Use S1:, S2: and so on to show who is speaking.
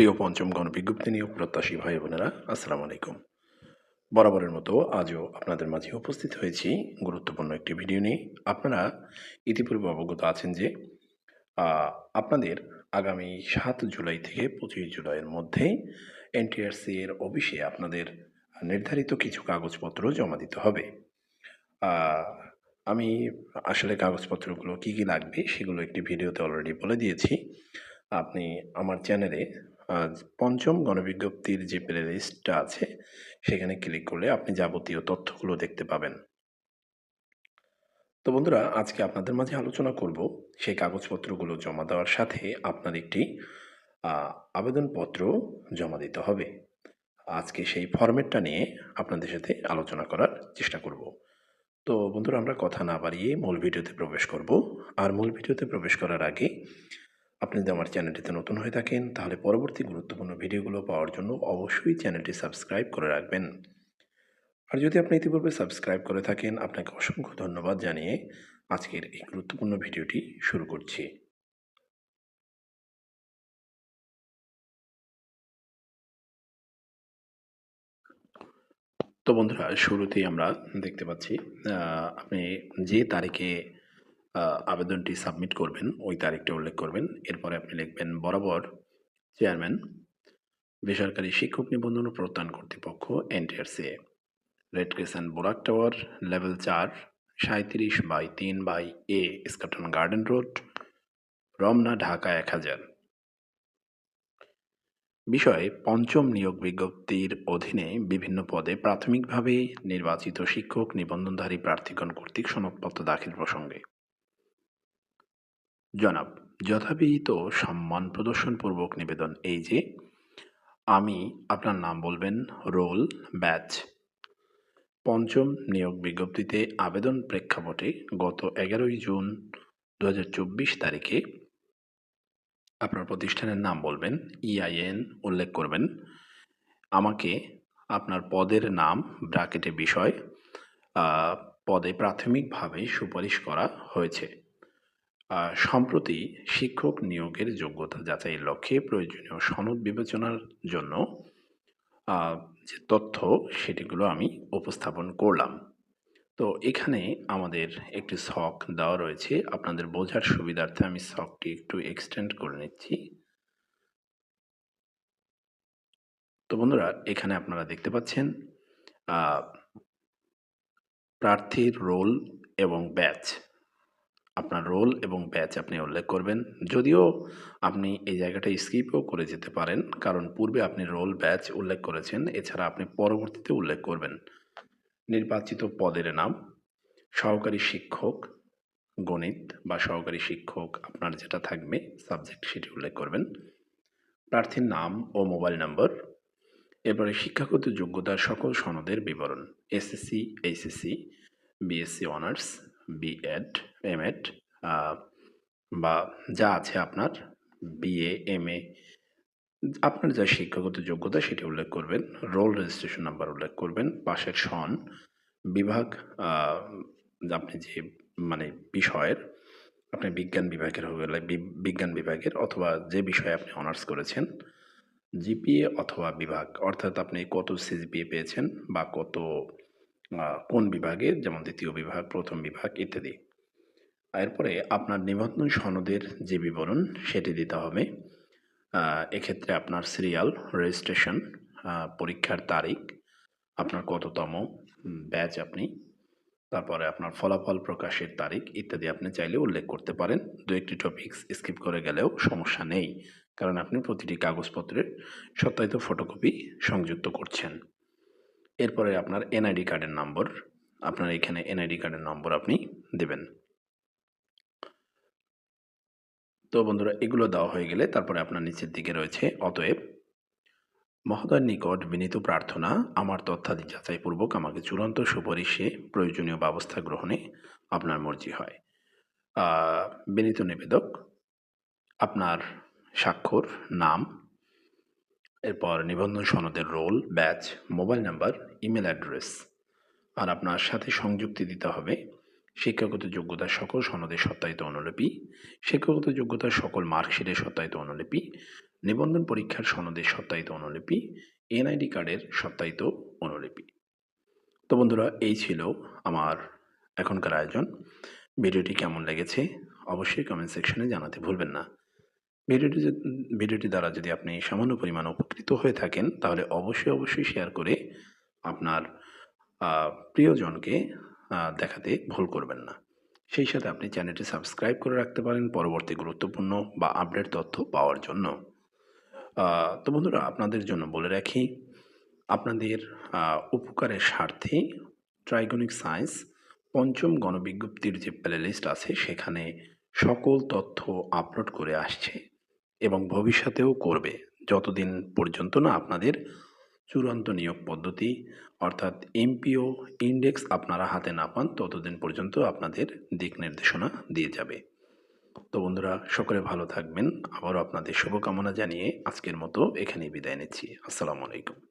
S1: প্রিয় পঞ্চম গণবিজ্ঞপ্তি নিয়োগ প্রত্যাশী ভাই বোনেরা, আসসালামু আলাইকুম। বরাবরের মতো আজও আপনাদের মাঝে উপস্থিত হয়েছি গুরুত্বপূর্ণ একটি ভিডিও নিয়ে। আপনারা ইতিপূর্বে অবগত আছেন যে আপনাদের আগামী সাত জুলাই থেকে পঁচিশ জুলাইয়ের মধ্যে এনটিআরসি এর অফিসে আপনাদের নির্ধারিত কিছু কাগজপত্র জমা দিতে হবে। আমি আসলে কাগজপত্রগুলো কি কি লাগবে সেগুলো একটি ভিডিওতে অলরেডি বলে দিয়েছি। আপনি আমার চ্যানেলে পঞ্চম গণবিজ্ঞপ্তির যে প্লে লিস্টটা আছে, সেখানে ক্লিক করলে আপনি যাবতীয় তথ্যগুলো দেখতে পাবেন। তো বন্ধুরা, আজকে আপনাদের মাঝে আলোচনা করব সেই কাগজপত্রগুলো জমা দেওয়ার সাথে আপনার একটি আবেদনপত্র জমা দিতে হবে। আজকে সেই ফরম্যাটটা নিয়ে আপনাদের সাথে আলোচনা করার চেষ্টা করব। তো বন্ধুরা, আমরা কথা না বাড়িয়ে মূল ভিডিওতে প্রবেশ করব। আর মূল ভিডিওতে প্রবেশ করার আগে আপনি যদি আমার চ্যানেলটিতে নতুন হয়ে থাকেন, তাহলে পরবর্তী গুরুত্বপূর্ণ ভিডিওগুলো পাওয়ার জন্য অবশ্যই চ্যানেলটি সাবস্ক্রাইব করে রাখবেন। আর যদি আপনি ইতিপূর্বে সাবস্ক্রাইব করে থাকেন, আপনাকে অসংখ্য ধন্যবাদ জানিয়ে আজকের এই গুরুত্বপূর্ণ ভিডিওটি শুরু করছি। তো বন্ধুরা, শুরুতেই আমরা দেখতে পাচ্ছি আপনি যে তারিখে আবেদনটি সাবমিট করবেন, ওই তারিখটা উল্লেখ করবেন। এরপরে আপনি লিখবেন, বরাবর চেয়ারম্যান বেসরকারি শিক্ষক নিবন্ধন ও প্রত্যয়ন কর্তৃপক্ষ NTRCA red crescent Borak tower level চার সাঁত্রিশ বাই তিন by A Skaton garden road Ramna, Dhaka এক হাজার। বিষয়ে পঞ্চম নিয়োগ বিজ্ঞপ্তির অধীনে বিভিন্ন পদে প্রাথমিকভাবে নির্বাচিত শিক্ষক নিবন্ধনধারী প্রার্থীগণ কর্তৃক সনদপত্র দাখিল প্রসঙ্গে জনাব, যথাবিহিত সম্মান প্রদর্শনপূর্বক নিবেদন এই যে, আমি আপনার নাম বলবেন রোল ব্যাচ। পঞ্চম নিয়োগ বিজ্ঞপ্তিতে আবেদন প্রেক্ষাপটে গত এগারোই জুন দু হাজার চব্বিশ তারিখে আপনার প্রতিষ্ঠানের নাম বলবেন ইআইএন উল্লেখ করবেন। আমাকে আপনার পদের নাম, ব্র্যাকেটে বিষয় পদে প্রাথমিকভাবে সুপারিশ করা হয়েছে। সম্প্রতি শিক্ষক নিয়োগের যোগ্যতা যাচাইয়ের লক্ষ্যে প্রয়োজনীয় সনদ বিবেচনার জন্য যে তথ্য সেটিগুলো আমি উপস্থাপন করলাম। তো এখানে আমাদের একটি শখ দেওয়া রয়েছে। আপনাদের বোঝার সুবিধার্থে আমি শখটি একটু এক্সটেন্ড করে নিচ্ছি। তো বন্ধুরা, এখানে আপনারা দেখতে পাচ্ছেন প্রার্থীর রোল এবং ব্যাচ আপনার রোল এবং ব্যাচ আপনি উল্লেখ করবেন। যদিও আপনি এই জায়গাটা স্কিপও করে যেতে পারেন, কারণ পূর্বে আপনি রোল, ব্যাচ উল্লেখ করেছেন, এছাড়া আপনি পরবর্তীতে উল্লেখ করবেন। নির্বাচিত পদের নাম, সহকারী শিক্ষক, গণিত বা সহকারী শিক্ষক আপনার যেটা থাকবে, সাবজেক্ট সেটি উল্লেখ করবেন। প্রার্থীর নাম ও মোবাইল নম্বর, এরপরে শিক্ষাগত যোগ্যতার সকল সনদের বিবরণ, SSC, HSC, BSc honours B Ed M Ed বা যা আছে আপনার বিএ এ আপনার যা শিক্ষাগত যোগ্যতা সেটি উল্লেখ করবেন রোল রেজিস্ট্রেশন নাম্বার উল্লেখ করবেন, পাশের সন, বিভাগ আপনি যে মানে বিষয়ের, আপনি বিজ্ঞান বিভাগের বি- বিজ্ঞান বিভাগের অথবা যে বিষয়ে আপনি অনার্স করেছেন জিপিএ অথবা বিভাগ, অর্থাৎ আপনি কত সিজিপিএ পেয়েছেন বা কত কোন বিভাগে, যেমন দ্বিতীয় বিভাগ, প্রথম বিভাগ ইত্যাদি। এরপরে আপনার নিবন্ধন সনদের যে বিবরণ, সেটি দিতে হবে। এক্ষেত্রে আপনার সিরিয়াল, রেজিস্ট্রেশন পরীক্ষার তারিখ, আপনার কততম ব্যাচ আপনি, তারপরে আপনার ফলাফল প্রকাশের তারিখ ইত্যাদি আপনি চাইলে উল্লেখ করতে পারেন। দু একটি টপিকস স্কিপ করে গেলেও সমস্যা নেই, কারণ আপনি প্রতিটি কাগজপত্রের সত্যায়িত ফটোকপি সংযুক্ত করছেন। এরপরে আপনার এনআইডি কার্ডের নম্বর, আপনার এখানে এনআইডি কার্ডের নম্বর আপনি দেবেন। তো বন্ধুরা, এগুলো দেওয়া হয়ে গেলে তারপরে আপনার নিচের দিকে রয়েছে অতএব, মহোদয়ের নিকট বিনীত প্রার্থনা, আমার তথ্যাদি যাচাইপূর্বক আমাকে চূড়ান্ত সুপারিশে প্রয়োজনীয় ব্যবস্থা গ্রহণে আপনার মর্জি হয়। বিনীত নিবেদক, আপনার স্বাক্ষর, নাম এরপর নিবন্ধন সনদের roll, batch, mobile number, email address. আর আপনার সাথে সংযুক্তি দিতে হবে শিক্ষাগত যোগ্যতার সকল সনদের সত্যায়িত অনুলিপি, শিক্ষাগত যোগ্যতার সকল মার্কশিটের সত্যায়িত অনুলিপি, নিবন্ধন পরীক্ষার সনদের সত্যায়িত অনুলিপি, এনআইডি কার্ডের সত্যায়িত অনুলিপি। তো বন্ধুরা, এই ছিল আমার এখনকার আয়োজন। ভিডিওটি কেমন লেগেছে অবশ্যই কমেন্ট সেকশনে জানাতে ভুলবেন না। ভিডিওটি ভিডিওটি দ্বারা যদি আপনি সামান্য পরিমাণ উপকৃত হয়ে থাকেন, তাহলে অবশ্যই অবশ্যই শেয়ার করে আপনার প্রিয়জনকে দেখাতে ভুল করবেন না। সেই সাথে আপনি চ্যানেলটি সাবস্ক্রাইব করে রাখতে পারেন পরবর্তী গুরুত্বপূর্ণ বা আপডেট তথ্য পাওয়ার জন্য। তো বন্ধুরা, আপনাদের জন্য বলে রাখি, আপনাদের উপকারের স্বার্থে ট্রাইগনিক সায়েন্স পঞ্চম গণবিজ্ঞপ্তির যে প্লে লিস্ট আছে, সেখানে সকল তথ্য আপলোড করে আসছে। এবং ভবিষ্যতেও করবে। যতদিন পর্যন্ত না আপনাদের চূড়ান্ত নিয়োগ পদ্ধতি অর্থাৎ এমপিও ইন্ডেক্স আপনারা হাতে না পান, ততদিন পর্যন্ত আপনাদের দিক নির্দেশনা দিয়ে যাবে। তো বন্ধুরা, সকলে ভালো থাকবেন। আবারও আপনাদের শুভকামনা জানিয়ে আজকের মতো এখানেই বিদায় নিচ্ছি। আসসালামু আলাইকুম।